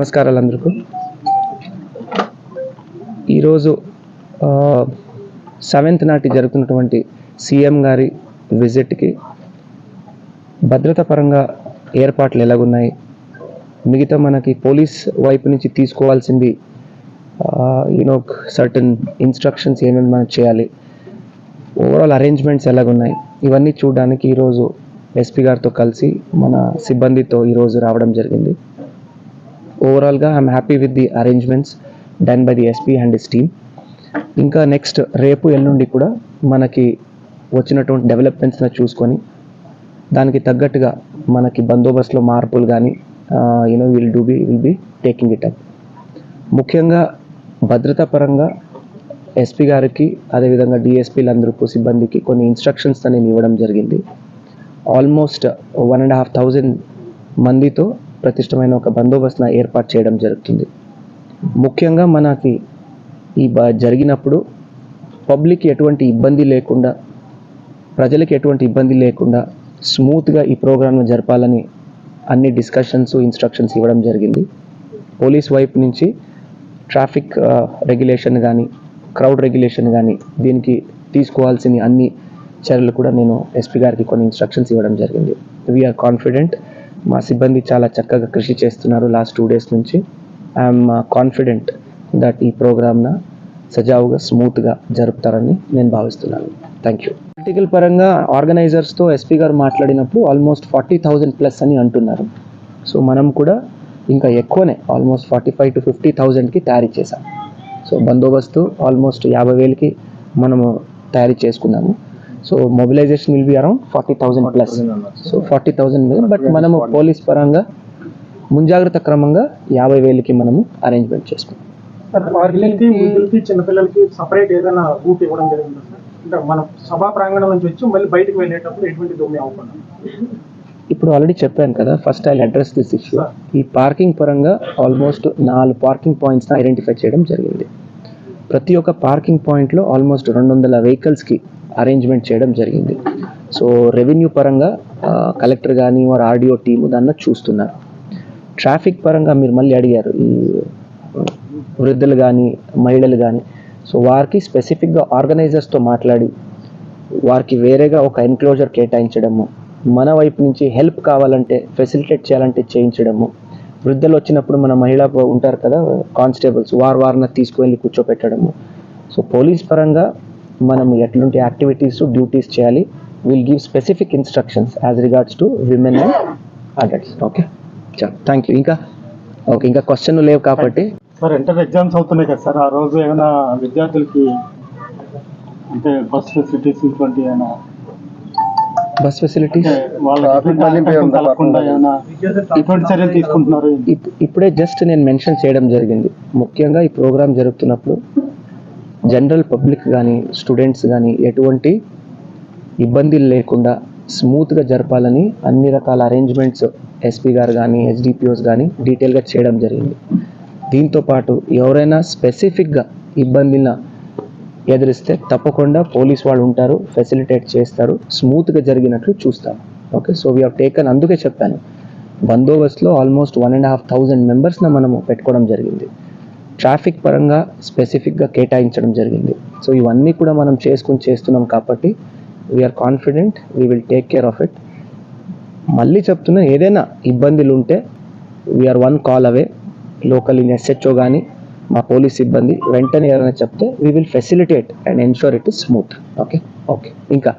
నమస్కారాలు అందరికీ ఈరోజు సెవెంత్ నాటి జరుగుతున్నటువంటి సీఎం గారి విజిట్కి భద్రత పరంగా ఏర్పాట్లు ఎలాగున్నాయి? మిగతా మనకి పోలీస్ వైపు నుంచి తీసుకోవాల్సింది యూనో సర్టన్ ఇన్స్ట్రక్షన్స్ ఏమేమి మనం చేయాలి? ఓవరాల్ అరేంజ్మెంట్స్ ఎలాగున్నాయి? ఇవన్నీ చూడడానికి ఈరోజు ఎస్పీ గారితో కలిసి మన సిబ్బందితో ఈరోజు రావడం జరిగింది. ఓవరాల్గా I'm happy with the arrangements done by the SP and his team ఇంకా నెక్స్ట్ రేపు ఎల్లుండి కూడా మనకి వచ్చినటువంటి డెవలప్మెంట్స్ని చూసుకొని దానికి తగ్గట్టుగా మనకి బందోబస్తులో మార్పులు కానీ you know will do be will be taking it up ముఖ్యంగా భద్రతా పరంగా ఎస్పీ గారికి అదేవిధంగా డిఎస్పీలందరికీ సిబ్బందికి కొన్ని ఇన్స్ట్రక్షన్స్ నేను ఇవ్వడం జరిగింది. Almost one and half thousand మందితో ప్రతిష్టమైన ఒక బందోబస్తున ఏర్పాటు చేయడం జరుగుతుంది. ముఖ్యంగా మనకి ఈ బ జరిగినప్పుడు పబ్లిక్ ఎటువంటి ఇబ్బంది లేకుండా ప్రజలకు ఎటువంటి ఇబ్బంది లేకుండా స్మూత్గా ఈ ప్రోగ్రామ్ను జరపాలని అన్ని డిస్కషన్స్ ఇన్స్ట్రక్షన్స్ ఇవ్వడం జరిగింది. పోలీస్ వైపు నుంచి ట్రాఫిక్ రెగ్యులేషన్ కానీ క్రౌడ్ రెగ్యులేషన్ కానీ దీనికి తీసుకోవాల్సిన అన్ని చర్యలు కూడా నేను ఎస్పీ గారికి కొన్ని ఇన్స్ట్రక్షన్స్ ఇవ్వడం జరిగింది. వీఆర్ కాన్ఫిడెంట్ మా సిబ్బంది చాలా చక్కగా కృషి చేస్తున్నారు లాస్ట్ టూ డేస్ నుంచి. ఐఎమ్ కాన్ఫిడెంట్ దట్ ఈ ప్రోగ్రామ్న సజావుగా స్మూత్గా జరుపుతారని నేను భావిస్తున్నాను. థ్యాంక్ యూ పొలిటికల్ పరంగా ఆర్గనైజర్స్తో ఎస్పీ గారు మాట్లాడినప్పుడు ఆల్మోస్ట్ ఫార్టీ థౌజండ్ ప్లస్ అని అంటున్నారు. సో మనం కూడా ఇంకా ఎక్కువనే almost forty five to fifty థౌజండ్కి తయారీ చేశాం. సో బందోబస్తు ఆల్మోస్ట్ యాభై వేలకి మనము తయారీ చేసుకున్నాము. So mobilization will be around forty thousand plus so forty thousand but మనము పోలీస్ పరంగా ముంజాగ్రత్త క్రమంగా యాభై వేలకి మనము అరేంజ్మెంట్ చేసుకున్నాం సార్ పిల్లలకి వృద్ధులకి చిన్నపిల్లలకి సపరేట్ ఏదైనా రూట్ ఇవ్వడం జరిగింది? సార్ అంటే మనం సభా ప్రాంగణం నుంచి వచ్చి మళ్ళీ బయటకు వెళ్ళేటప్పుడు ఎటువంటి దొమ్మి అవ్వకుండా ఇప్పుడు ఆల్రెడీ చెప్పాను కదా first I address this issue ఈ పార్కింగ్ పరంగా ఆల్మోస్ట్ నాలుగు పార్కింగ్ పాయింట్స్ని ఐడెంటిఫై చేయడం జరిగింది. ప్రతి ఒక్క పార్కింగ్ పాయింట్లో ఆల్మోస్ట్ రెండు వందల వెహికల్స్కి అరేంజ్మెంట్ చేయడం జరిగింది. సో రెవెన్యూ పరంగా కలెక్టర్ కానీ వారు ఆడియో టీము దాన్ని చూస్తున్నారు. ట్రాఫిక్ పరంగా మీరు మళ్ళీ అడిగారు ఈ వృద్ధులు కానీ మహిళలు కానీ సో వారికి స్పెసిఫిక్గా ఆర్గనైజర్స్తో మాట్లాడి వారికి వేరేగా ఒక ఎన్క్లోజర్ కేటాయించడము మన వైపు నుంచి హెల్ప్ కావాలంటే ఫెసిలిటేట్ చేయాలంటే చేయించడము. వృద్ధులు వచ్చినప్పుడు మన మహిళ ఉంటారు కదా కానిస్టేబుల్స్ వారు వారిని తీసుకువెళ్ళి కూర్చోపెట్టడము. సో పోలీస్ పరంగా మనం ఎట్లాంటి యాక్టివిటీస్ డ్యూటీస్ చేయాలి will give specific instructions as regards to women and adults okay చా థ్యాంక్ యూ ఇంకా ఓకే ఇంకా క్వశ్చన్ లేవు కాబట్టి సార్ ఇంటర్ ఎగ్జామ్స్ అవుతున్నాయి కదా సార్ ఆ రోజు ఏమైనా విద్యార్థులకి అంటే బస్ ఫెసిలిటీస్ ఇటువంటి ఏమైనా? బస్ ఫెసిలిటీస్ ఇప్పుడే జస్ట్ నేను మెన్షన్ చేయడం జరిగింది. ముఖ్యంగా ఈ ప్రోగ్రామ్ జరుగుతున్నప్పుడు జనరల్ పబ్లిక్ కానీ స్టూడెంట్స్ కానీ ఎటువంటి ఇబ్బందులు లేకుండా స్మూత్గా జరపాలని అన్ని రకాల అరేంజ్మెంట్స్ ఎస్పీ గారు కానీ హెచ్డిపిఓస్ కానీ డీటెయిల్గా చేయడం జరిగింది. దీంతో పాటు ఎవరైనా స్పెసిఫిక్గా ఇబ్బందిని ఎదిరిస్తే తప్పకుండా పోలీస్ వాళ్ళు ఉంటారు ఫెసిలిటేట్ చేస్తారు స్మూత్గా జరిగినట్లు చూస్తాం. ఓకే సో వీ టేకన్ అందుకే చెప్పాను. బందోబస్తులో almost one and half thousand మెంబర్స్న మనము పెట్టుకోవడం జరిగింది. ట్రాఫిక్ పరంగా స్పెసిఫిక్గా కేటాయించడం జరిగింది. సో ఇవన్నీ కూడా మనం చేసుకుని చేస్తున్నాం కాబట్టి we're confident we will take care of it మళ్ళీ చెప్తున్నా ఏదైనా ఇబ్బందులు ఉంటే we're one call away local in SHO కానీ మా పోలీస్ సిబ్బంది వెంటనే ఏదైనా చెప్తే we will facilitate and ensure it is smooth okay okay ఇంకా.